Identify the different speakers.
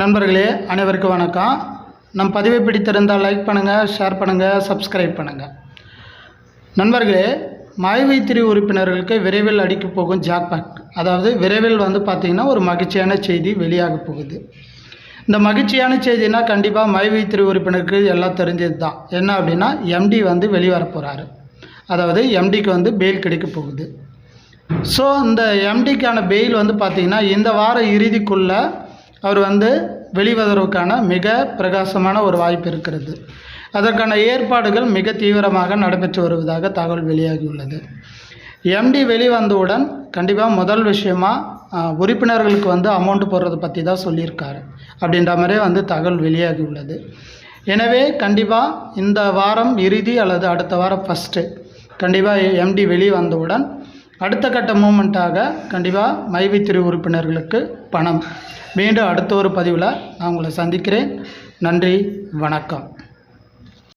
Speaker 1: நண்பர்களே அனைவருக்கும் வணக்கம். நம் பதிவை பிடித்திருந்தால் லைக் பண்ணுங்கள் ஷேர் பண்ணுங்கள் சப்ஸ்கிரைப் பண்ணுங்கள் நண்பர்களே மாய்வைத்திரி உறுப்பினர்களுக்கு விரைவில் அடிக்கப் போகும் ஜாக்பாட் அதாவது விரைவில் வந்து பார்த்திங்கன்னா ஒரு மகிழ்ச்சியான செய்தி வெளியாக போகுது. இந்த மகிழ்ச்சியான செய்தினா கண்டிப்பாக மைவைத்திரி உறுப்பினருக்கு எல்லாம் தெரிஞ்சது தான். என்ன அப்படின்னா எம்டி வந்து வெளிவர போகிறாரு அதாவது எம்டிக்கு வந்து பெயில் கிடைக்க போகுது. ஸோ இந்த எம்டிக்கான பெயில் வந்து பார்த்திங்கன்னா இந்த வார இறுதிக்குள்ளே அவர் வந்து வெளிவதற்கான மிக பிரகாசமான ஒரு வாய்ப்பு இருக்கிறது. அதற்கான ஏற்பாடுகள் மிக தீவிரமாக நடைபெற்று வருவதாக தகவல் வெளியாகியுள்ளது. எம்டி வெளிவந்தவுடன் கண்டிப்பாக முதல் விஷயமா உறுப்பினர்களுக்கு வந்து அமௌண்ட் போடுறதை பற்றி தான் சொல்லியிருக்காரு. அப்படின்ற மாதிரியே வந்து தகவல் வெளியாகி உள்ளது எனவே கண்டிப்பாக இந்த வாரம் இறுதி அல்லது அடுத்த வாரம் ஃபஸ்ட்டு கண்டிப்பாக எம்டி வெளியே வந்தவுடன் அடுத்த கட்ட மூமெண்ட்டாக கண்டிப்பாக மைவித்திரு உறுப்பினர்களுக்கு பணம். மீண்டும் அடுத்த ஒரு பதிவில் நான் உங்களை சந்திக்கிறேன். நன்றி வணக்கம்.